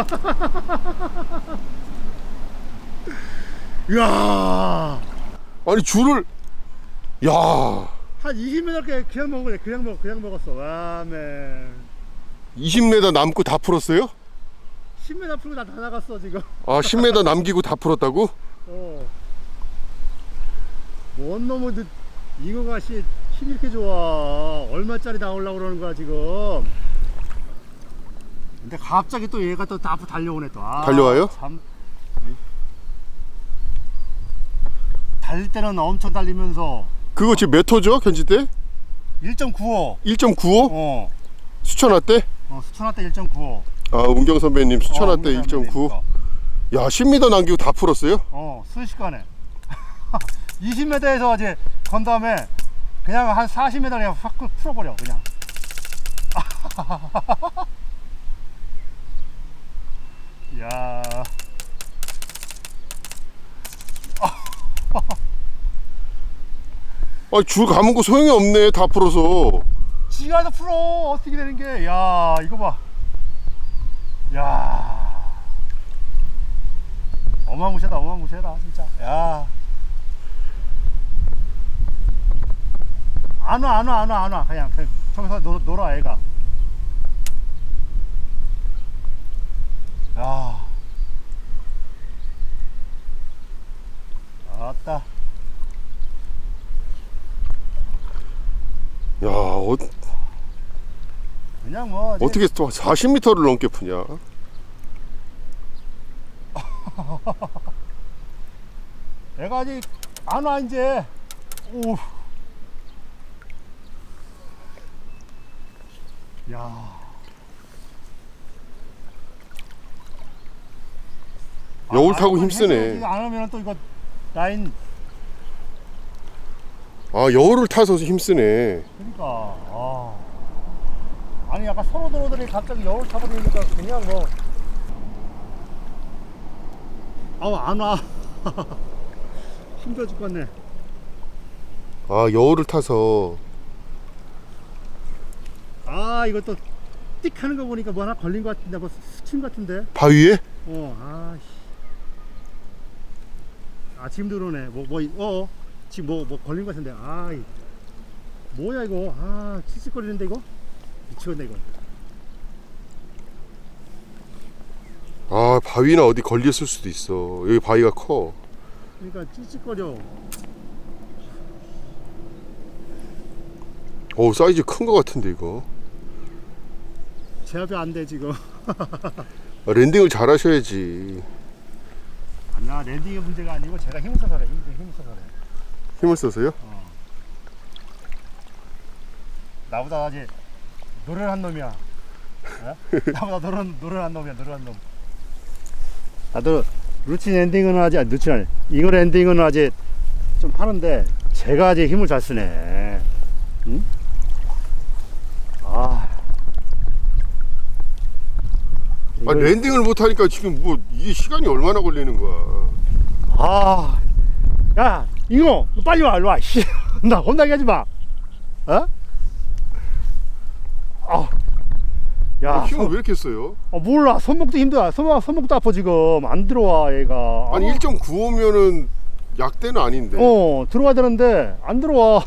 이야. 아니 줄을. 야. 한 20m께 그냥 먹은 거네 그냥 먹 그냥 먹었어. 와맨 20m 남고 다 풀었어요? 10m 풀고 다, 다 나갔어 지금. 아 10m 남기고 다 풀었다고? 어. 뭔 놈의 그 잉어가 씨 힘이 이렇게 좋아. 얼마짜리 나오려고 그러는 거야 지금 근데 갑자기 또 얘가 또 앞으로 달려오네 또 아, 달려와요? 참. 달릴 때는 엄청 달리면서 그거 지금 몇 호죠 견지 때? 1.95 1.95? 어, 수천화 때? 어 수천화 때 1.95 아 운경 선배님 수천화 어, 때 운동 1.9 사람이니까. 야 10m 남기고 다 풀었어요? 어, 순식간에. 20m에서 이제 건 다음에 그냥 한 40m 그냥 확 풀어버려, 그냥. 야 아 줄 감은 거 소용이 없네 다 풀어서 지가서 풀어. 어떻게 되는 게. 야, 이거 봐. 야. 어마무시하다, 어마무시하다, 진짜. 야. 안 와, 안 와, 안 와, 안 와. 그냥, 그냥 저기서 놀, 놀아, 애가. 야. 아따. 야 어, 그냥 뭐. 어떻게 또 40m를 넘게 푸냐 애가 아직 안 와, 이제. 오. 야. 여울 타고 아, 힘쓰네. 해줘야지. 안 하면 또 이거 라인. 아 여울을 타서 힘쓰네. 그러니까 아. 아니 약간 서로 들어들이 갑자기 여울 타버리니까 그냥 뭐. 아우 안 와. 힘들어 죽겠네. 아 여울을 타서. 아 이것도 띡 하는 거 보니까 뭐 하나 걸린 것 같은데 뭐 스친 것 같은데. 바위에? 어 아씨 아 지금 들어오네. 뭐 뭐 어 지금 뭐뭐 걸린 것 같은데. 아이 뭐야 이거? 아 찌찌거리는데 이거? 미치겠네 이거. 아 바위나 어디 걸렸을 수도 있어. 여기 바위가 커. 그러니까 찌찌거려. 오 사이즈 큰거 같은데 이거. 제압이 안 돼 지금. 아, 랜딩을 잘 하셔야지 아니야 랜딩의 문제가 아니고 제가 힘을 써서 그래. 힘, 힘을 써서 그래. 힘을 써서요? 나보다 아직 노련한 놈이야. 어? 나보다 노련, 노련한 놈이야 노련한 놈. 나도 루틴 엔딩은 아직 아니, 루틴 아니 잉어 엔딩은 아직 좀 하는데 제가 아직 힘을 잘 쓰네. 응? 아. 아 이거- 랜딩을 못 하니까 지금 뭐 이게 시간이 얼마나 걸리는 거야 아, 야, 이거 너 빨리 와, 일로 와. 씨, 나 혼나게 하지 마. 어? 아, 야, 아, 힘을 손, 왜 이렇게 써요? 어, 몰라. 손목도 힘들어. 손목, 손목도 아파 지금. 안 들어와, 얘가. 아니 어, 1.95면은 약대는 아닌데 어, 들어와야 되는데 안 들어와.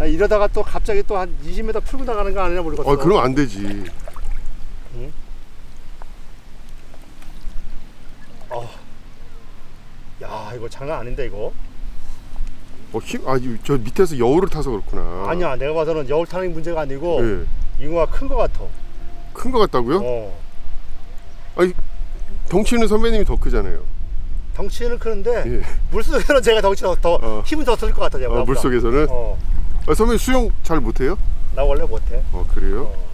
아, 이러다가 또 갑자기 또 한 20m 풀고 나가는 거 아니냐 모르겠어. 아 그럼 안 되지 야, 이거 장난 아닌데 이거. 어, 힘, 아, 이- 저 밑에서 여울을 타서 그렇구나 아니야, 내가 봐서는 여울 타는 문제가 아니고 예. 잉어가 큰 거 같아. 큰거 같다고요? 어. 덩치는 선배님이 더 크잖아요 덩치는 크는데 예. 물속에서는 제가 덩치가 더 어. 힘은 더 쓸 것 같아 제가 아, 물속에서는 어, 아, 선배님 수영 잘 못해요? 나 원래 못해 어 그래요? 어.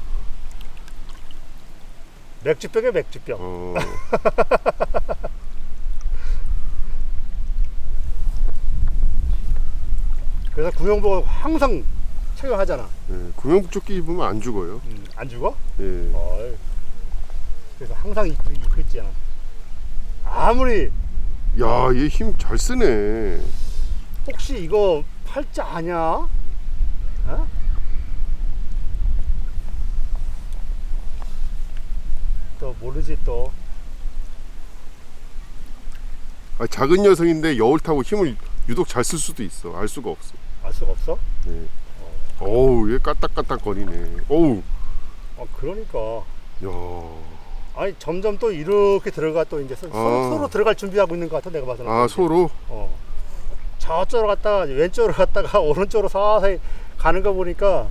맥주병에 맥주병 어. 그래서 구명복은 항상 착용하잖아 예, 구명복 조끼 입으면 안 죽어요 음, 안 죽어? 예. 어이. 그래서 항상 입고, 입고 있잖아 아무리 야, 얘 힘 잘 쓰네. 혹시 이거 팔자 아냐? 어? 또 모르지 또. 아, 작은 녀석인데 여울 타고 힘을 유독 잘 쓸 수도 있어. 알 수가 없어. 알 수가 없어? 네. 어우, 얘 까딱까딱 거리네. 어우, 아 그러니까. 야. 아니 점점 또 이렇게 들어가 또 이제 서, 아. 로 들어갈 준비하고 있는 것 같아 내가 봐서는. 아, 서로? 어. 저쪽으로 갔다가 왼쪽으로 갔다가 오른쪽으로 서서히 가는 거 보니까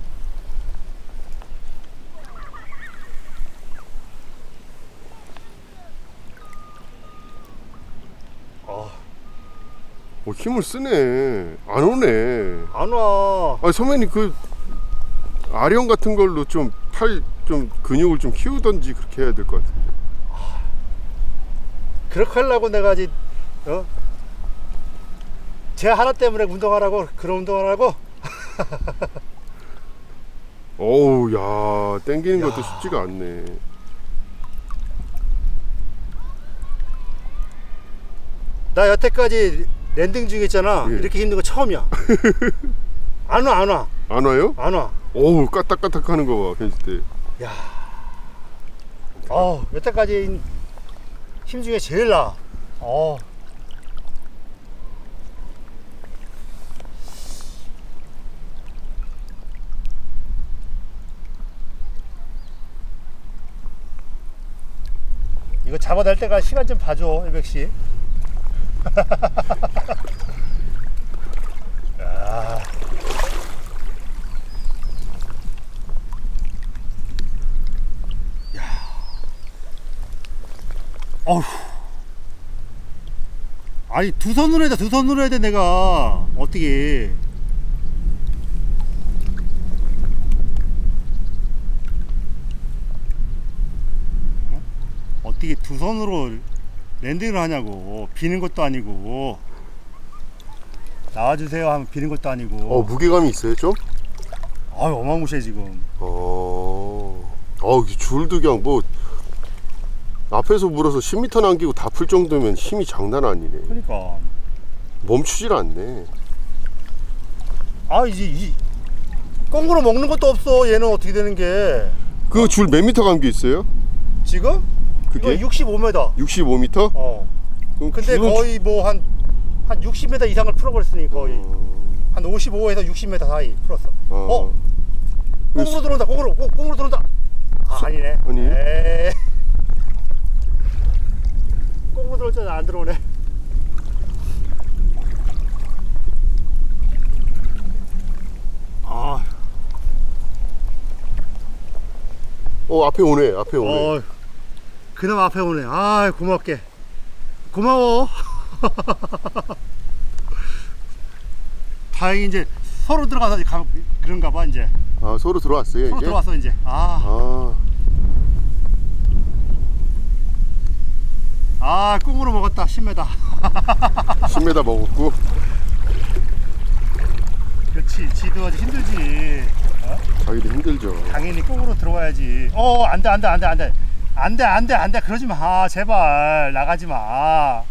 아, 어, 힘을 쓰네. 안 오네. 안 와. 아, 선배님 그 아령 같은 걸로 좀 팔 좀 근육을 좀 키우던지 그렇게 해야 될 것 같은데. 그렇게 하려고 내가 아직 어? 쟤 하나 때문에 운동하라고 그런 운동하라고 어우, 야, 땡기는 것도 쉽지가 않네. 나 여태까지 랜딩 중에 있잖아 예. 이렇게 힘든 거 처음이야 안 와 안 와안안 와요? 와. 어우, 까딱까딱 하는 거 봐, 괜찮을 때. 야, 어 여태까지 힘 중에 제일 나. 어. 이거 잡아낼 때가 시간 좀 봐줘, 일백 씨. 야. 어휴. 아니 두 손으로 해야 돼, 두 손으로 해야 돼 내가 어떻게? 어? 어떻게 두 손으로 랜딩을 하냐고. 비는 것도 아니고. 나와주세요 하면 비는 것도 아니고. 어, 무게감이 있어요, 좀? 아유 어마무시해 지금. 어, 어, 줄도 그냥 뭐 앞에서 물어서 10m 남기고 다 풀 정도면 힘이 장난 아니네. 그러니까. 멈추질 않네. 아 이제 이 꽁으로 먹는 것도 없어. 얘는 어떻게 되는 게? 그 줄 몇 미터 감겨 있어요? 지금 그게? 이거 65m. 65m? 어. 그럼 근데 줄은 거의 뭐 한 한 60m 이상을 풀어버렸으니 거의 어, 한 55에서 60m 사이 풀었어. 어. 어? 꽁으로 들어온다. 꽁으로 꽁, 꽁으로 들어온다. 아, 아니네. 아니. 에이. 꽁으로 들어올 줄안 들어오네. 아, 어, 앞에 오네. 앞에 오네. 어, 그놈 앞에 오네. 아, 고맙게. 고마워. 다행히 이제 서로 들어가서 가, 그런가 봐 이제. 아, 서로 들어왔어요, 서로 이제? 들어왔어 이제. 아, 아, 아, 꽁으로 먹었다. 10m. 10m 먹었고. 그렇지. 지도 아주 힘들지. 어? 자기도 힘들죠. 당연히 꽁으로 들어와야지. 어, 안 돼, 안 돼, 안 돼, 안 돼. 안 돼, 안 돼, 안 돼. 그러지 마. 제발. 나가지 마.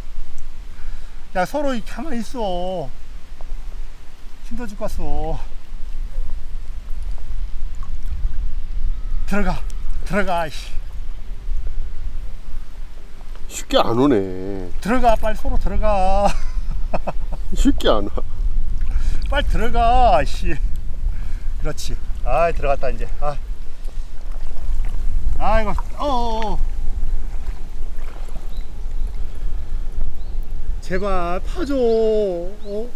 야, 서로 이렇게 가만히 있어. 힘들어 죽겠어. 들어가. 들어가. 쉽게 안 오네. 들어가. 빨리 서로 들어가. 쉽게 안 와. 빨리 들어가. 씨. 그렇지. 아, 들어갔다 이제. 아. 아이고. 어, 어. 어. 제발 파줘. 어?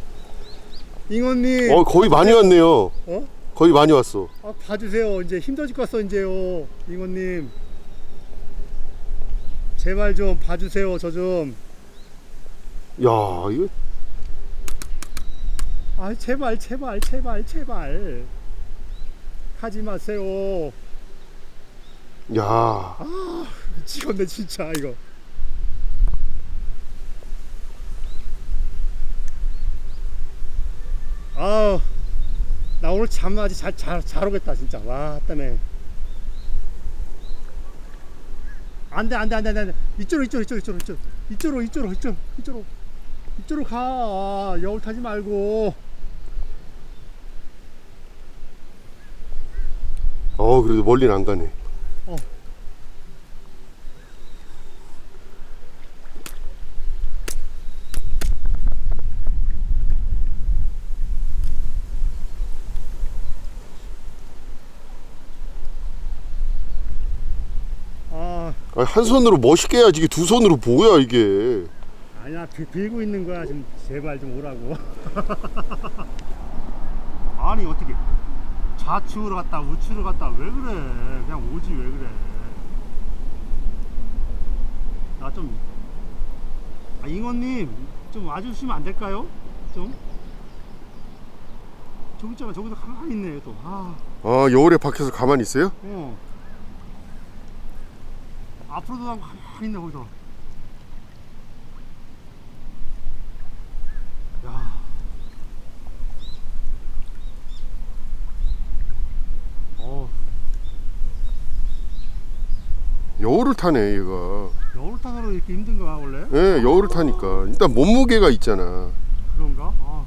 잉어님. 어, 거의 많이 왔네요. 어? 거의 많이 왔어. 아, 봐주세요. 이제 힘들어 죽겠어 이제요. 잉어님. 제발 좀 봐주세요. 저 좀. 야, 이거 아, 제발, 제발, 제발, 제발. 하지 마세요. 야. 미치겠네 진짜 이거. 아우 나 오늘 잠 아주 잘, 잘, 잘 오겠다 진짜. 와 때문에. 안돼 안돼 안돼 안돼 이쪽으로 이쪽으로 이쪽으로 이쪽으로 이쪽으로. 이쪽으로 이쪽으로 이쪽으로. 이쪽으로 가. 여울 타지 말고. 어, 그래도 멀리는 안 가네. 어. 아, 한 손으로 멋있게 해야지 이게 두 손으로 뭐야 이게 아니야 비, 빌고 있는 거야 지금 제발 좀 오라고. 아니 어떻게? 좌측으로 갔다 우측으로 갔다. 왜 그래? 그냥 오지 왜 그래? 나 좀 아, 잉어님 좀 와주시면 안 될까요? 좀? 저기 있잖아 저기서 가만히 있네 또. 아, 아 여울에 박혀서 가만히 있어요? 어. 앞으로도 가만히 있네 거기서 야 어, 여울을 타네 얘가. 여울 타서로 이렇게 힘든 거야 원래? 예 여울을 타니까. 일단 몸무게가 있잖아. 그런가? 아,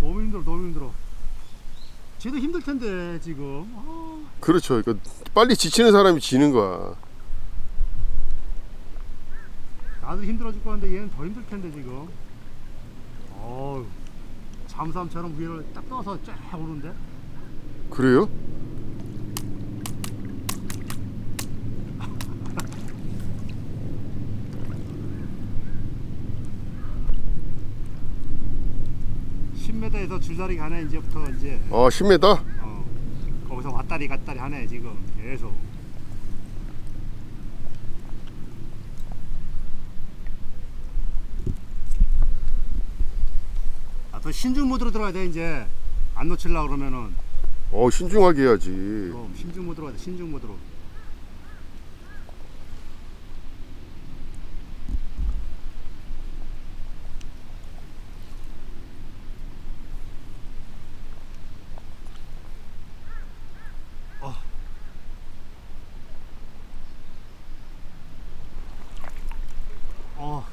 너무 힘들어 너무 힘들어. 쟤도 힘들 텐데 지금. 아, 그렇죠. 이거 빨리 지치는 사람이 지는 거야. 나도 힘들어 죽고 하는데 얘는 더 힘들 텐데 지금. 어우 잠수함처럼 위를 딱 떠서 쫙 오는데? 그래요? 십 m 에서 줄다리 가네 이제부터 이제 아 10m? 어, 거기서 왔다리 갔다리 하네 지금 계속. 아또 신중 모드로 들어가야 돼 이제. 안 놓칠라 그러면은. 어 신중하게 해야지. 그럼 신중 모드로 가야 돼 신중 모드로 어. 어.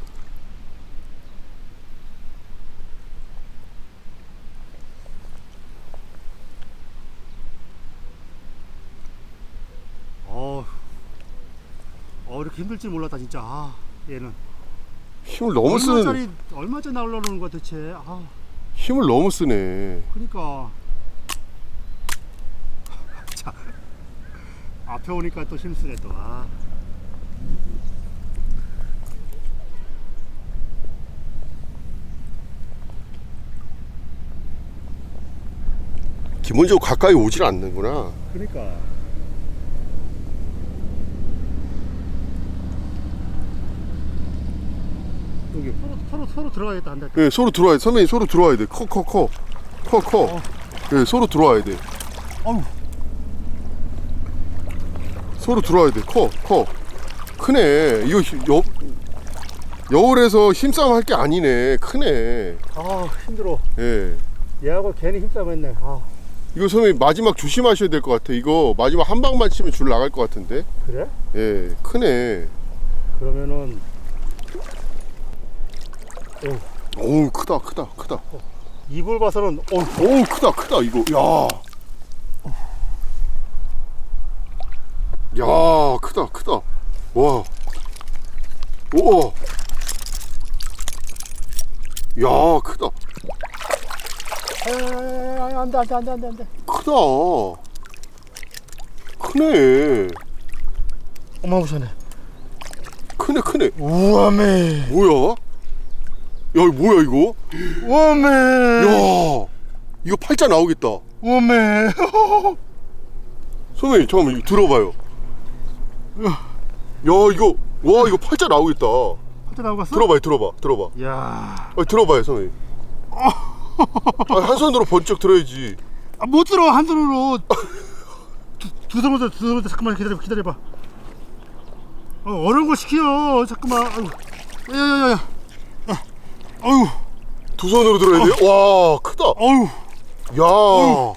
어. 어 이렇게 힘들 줄 몰랐다 진짜. 아, 얘는 힘을 너무 쓰는 얼마짜리 얼마짜리 나오려는 거야 대체. 아, 힘을 너무 쓰네 그러니까. 자, 앞에 오니까 또 힘쓰네 또. 아. 기본적으로 가까이 오질 않는구나 그러니까. 여기 서로 서로 들어가야겠다 안 돼. 예 서로 들어와야 돼 선배님 서로 들어와야 돼 커 커 커. 커 커. 어. 예 서로 들어와야 돼. 어우. 서로 들어와야 돼 커 커. 크네. 이거 히- 여 여울에서 힘싸움 할 게 아니네. 크네. 아 힘들어. 예. 얘하고 괜히 힘싸움 했네. 아. 이거 선배님 마지막 조심하셔야 될 것 같아. 이거 마지막 한 방만 치면 줄 나갈 것 같은데. 그래? 예 크네. 그러면은 어우 크다 크다 크다 이불 봐서는 어 어우 크다 크다 이거 야. 야 크다 크다 와. 오. 야 크다 아, 안돼 안돼 안돼 안돼 안돼. 크다 크네 어마무시하네. 크네 크네 우와매. 뭐야 야 이거 뭐야 이거 우와매. 야 이거 팔자 나오겠다 우와매. 선배님 잠깐만 이거 들어봐요 야 이거 와 이거 팔자 나오겠다 한테 나오고 갔어? 들어봐요 들어봐 들어봐 야. 아, 들어봐요 선배님 아, 한 손으로 번쩍 들어야지 아, 못 들어 한 손으로. 두, 두 손으로 두 손으로. 잠깐만 기다려 기다려봐. 어, 어려운 거 시켜. 잠깐만. 아이고. 야야야야. 야. 아유. 두 손으로 들어야 돼요? 와 크다 어유. 야